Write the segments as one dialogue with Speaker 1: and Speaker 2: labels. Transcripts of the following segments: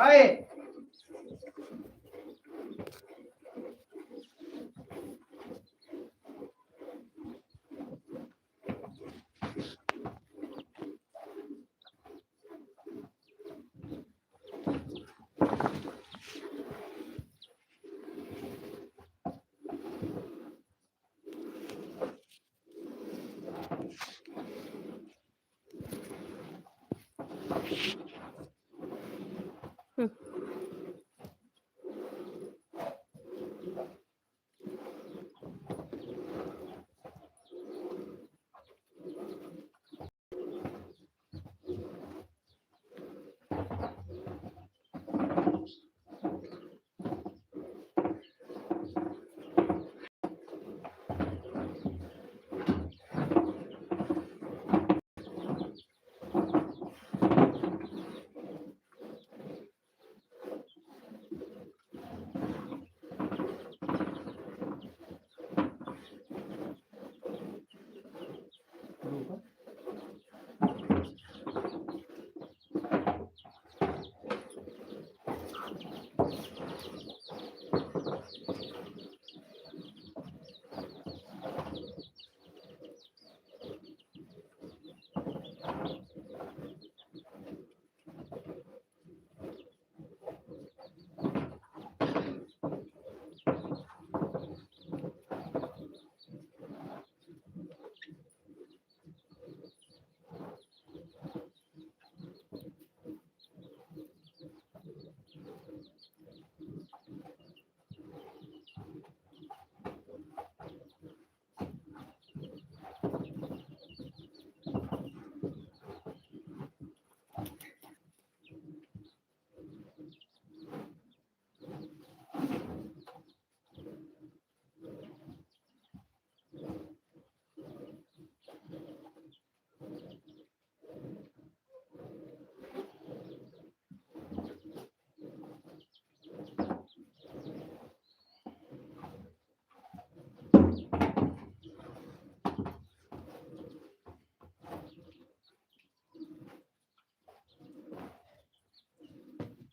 Speaker 1: काय हा.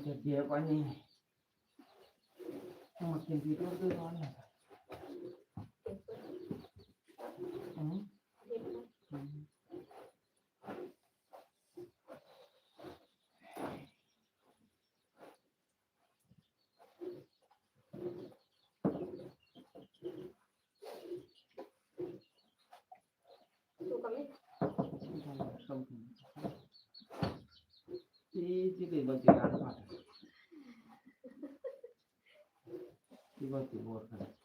Speaker 1: मग? बरं, ते पाणी मग ते तिकडं ते पाणी आता. हं? हं.
Speaker 2: तू कमी
Speaker 1: ते तिथे बघ ते गाणं पाहत. ती बघ ती बोर खाली. हा.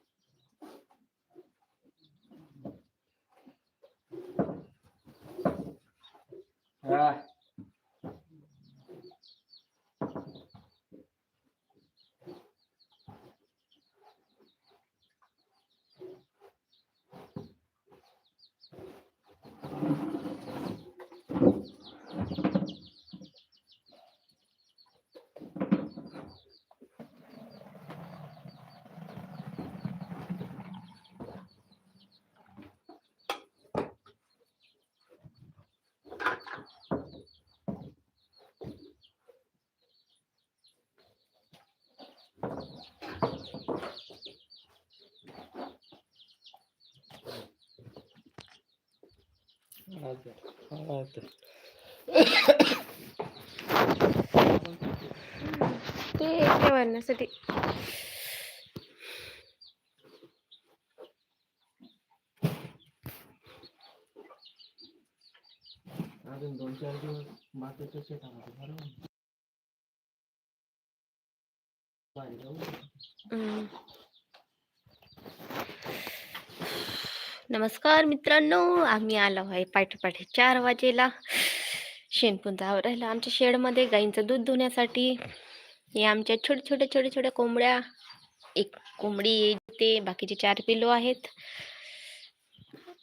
Speaker 2: ते ठेवण्यासाठी
Speaker 1: अजून दोन चार दिवस शेतामध्ये बरोबर? भारी जाऊ.
Speaker 2: नमस्कार मित्रांनो आम्ही आलो आहे पाठोपाठ चार वाजेला. शेणपून राहिला आमच्या शेडमध्ये गाईंचं दूध धुण्यासाठी. हे आमच्या छोटे छोटे छोट्या छोट्या कोंबड्या एक कोंबडी येते बाकीचे चार पिलो आहेत.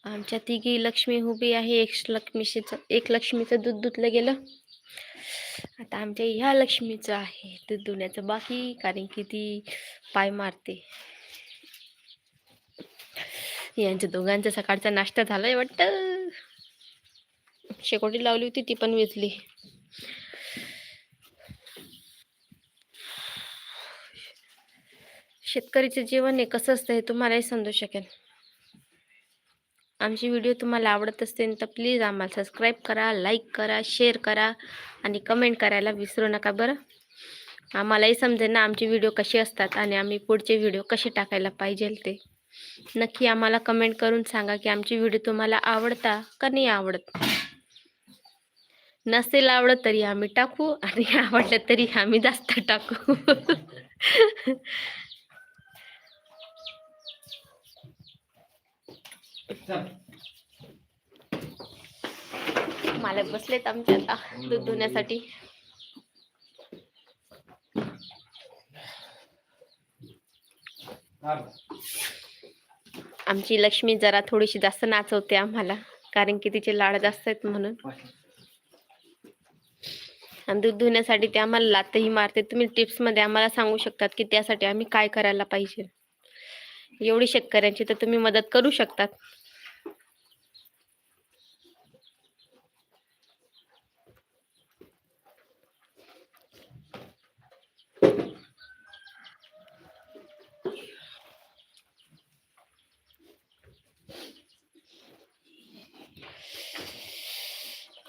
Speaker 2: आमच्या तिघी लक्ष्मी उभी आहे एक लक्ष्मीचं एक लक्ष्मीचं दूध धुतलं गेलं. आता आमच्या ह्या लक्ष्मीचं आहे ते धुण्याचं बाकी कारण की ती पाय मारते. यांच्या दोघांचा सकाळचा नाश्ता झालाय वाटतं. शेकोटी लावली होती ती पण वेचली. शेतकरीचं जीवन हे कसं असतं हे तुम्हालाही समजू शकेल. आमची व्हिडिओ तुम्हाला आवडत असतील तर प्लीज आम्हाला सबस्क्राईब करा लाईक करा शेअर करा आणि कमेंट करायला विसरू नका बरं. आम्हालाही समजेल ना आमचे व्हिडिओ कसे असतात आणि आम्ही पुढचे व्हिडिओ कसे टाकायला पाहिजे ते. नक्की आम्हाला कमेंट करून सांगा की आमची व्हिडिओ तुम्हाला आवडता का नाही आवडत. नसेल आवडत तरी आम्ही टाकू आणि आवडलं तरी आम्ही जास्त टाकू. मालक बसलेत आमचे आता दूध धुण्यासाठी. आमची लक्ष्मी जरा थोडीशी जास्त नाचवते आम्हाला कारण की तिचे लाड जास्त आहेत म्हणून. आणि दूध धुण्यासाठी ते आम्हाला लातही मारते. तुम्ही टिप्समध्ये आम्हाला सांगू शकतात की त्यासाठी आम्ही काय करायला पाहिजे. एवढी शेतकऱ्यांची तर तुम्ही मदत करू शकतात.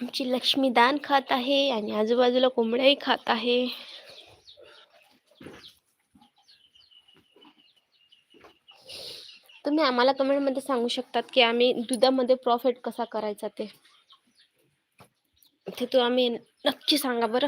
Speaker 2: आमची लक्ष्मी दान खात आहे आणि आजूबाजूला कोंबड्याही खात आहे. तुम्ही आम्हाला कमेंटमध्ये सांगू शकतात की आम्ही दुधामध्ये प्रॉफिट कसा करायचा ते. ते तू आम्ही नक्की सांगा बरं.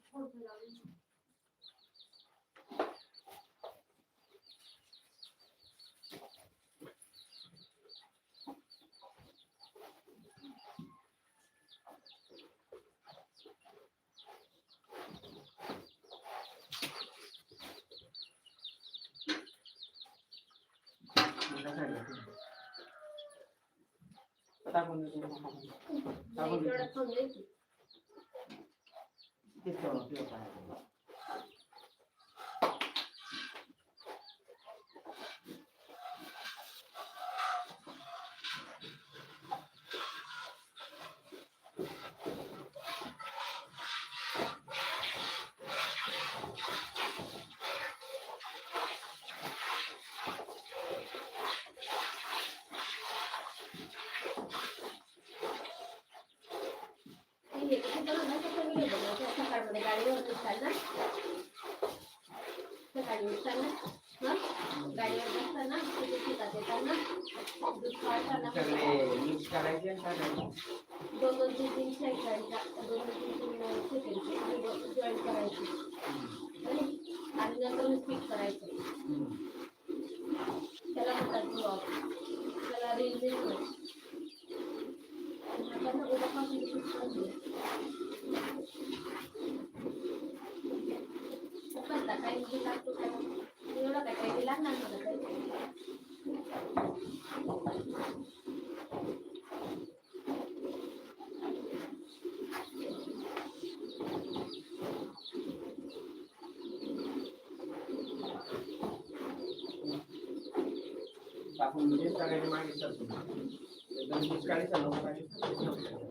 Speaker 1: टाकून देतो. टाकून देतो. ते ठेवा, ठेवा पायाला. सगळे मिक्स करायचे आणि टाकायचे.
Speaker 2: दोन दोन तीन तीन दोन दोन तीन तीन सेकंडची जॉईन करायची आणि नंतर मग स्पीक करायचं
Speaker 1: हम्म.
Speaker 2: त्याला म्हणतात ब्लॉग त्याला रील रील त्यांना उद्यापासून fix करून दे. पप्पांना काही हे लागतो काय एवढं काय काही लागणार मला काही
Speaker 1: आपण वीस काढायचे मागे सरतो एकदम वीस काढायचं नऊ काढायचं मागे.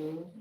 Speaker 2: Mm-hmm.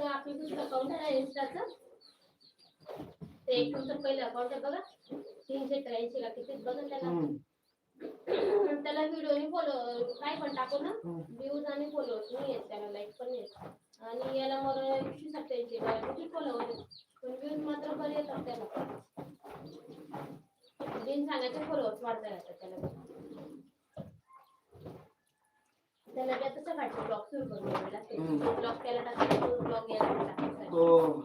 Speaker 2: एक आपलं दुसरं अकाउंट आहे इंस्टाचं. ते एक तुमचं पहिलं अकाउंट आहे बघा. तीनशे त्र्याऐंशी का किती बघा त्याला. त्याला व्हिडिओ फॉलो काय पण टाकू ना. व्ह्यूज आणि फॉलोअर्स नाही येत त्याला लाईक पण नाही येत. आणि याला मग एकशे सत्याऐंशी किती फॉलोअर पण व्ह्यूज मात्र बरे येतात त्याला. बिन सांगायचे फॉलोअर्स वाढता येतात त्याला.
Speaker 1: तो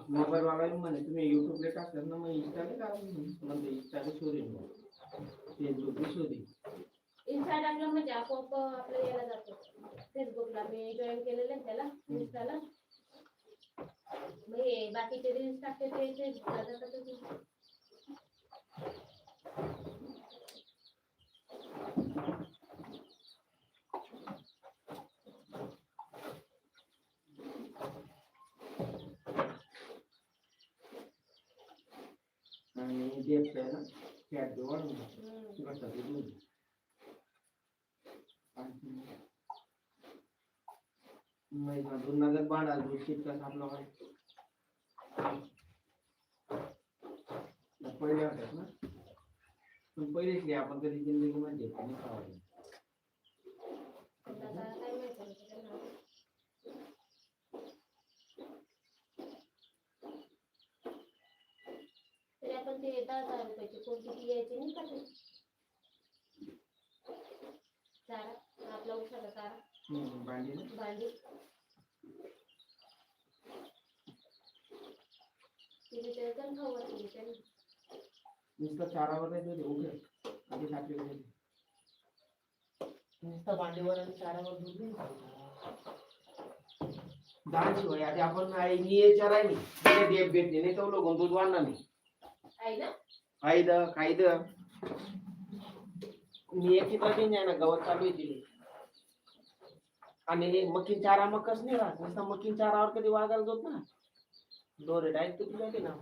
Speaker 1: मोबाईल वाला म्हणे तुम्ही युट्यूबला टाकतात ना मग इंस्टाला का म्हणजे इंस्टाला शोधेल फेसबुकला शोधेल
Speaker 2: टाकलं म्हणजे आपोआप आपलं याला जातो. फेसबुकला मी जॉईन केलेलं आहे त्याला इन्स्टाला मग हे बाकीचे रील्स टाकते ते फेसबुकला जातात
Speaker 1: आणि देत आहे ना फॅट वाढून घटाचे दूध ना दोन नगर बाळा दूध शिटकाच आपला वाईट पहिले होतात ना. पण पहिलेच आपण कधी जिंदगी मध्ये खावायला.
Speaker 2: आता काय माहिती आता त्यांना. तरी आपण ते दहा दहा रुपयाची कोणती ती यायची नाही का ते चारा आपला उसाचा चारा
Speaker 1: हम्म, भांडी नुसतं चारावर नाही होते उघड आधी टाकले नुसतं भांडीवर आणि चारावर दूध नाही शिवाय आधी आपण आई मी याच्या राहिली देव भेटले नाही तर लोक दूध वाढणार नाही खायद खायद मी एक चित्र नाही ना गवत चालू आहे दिली आणि मकीन चारा मकच नाही राहत. नसता मकीन चारावर कधी वागायला जात ना दोरे डायरेक्ट तुला ना.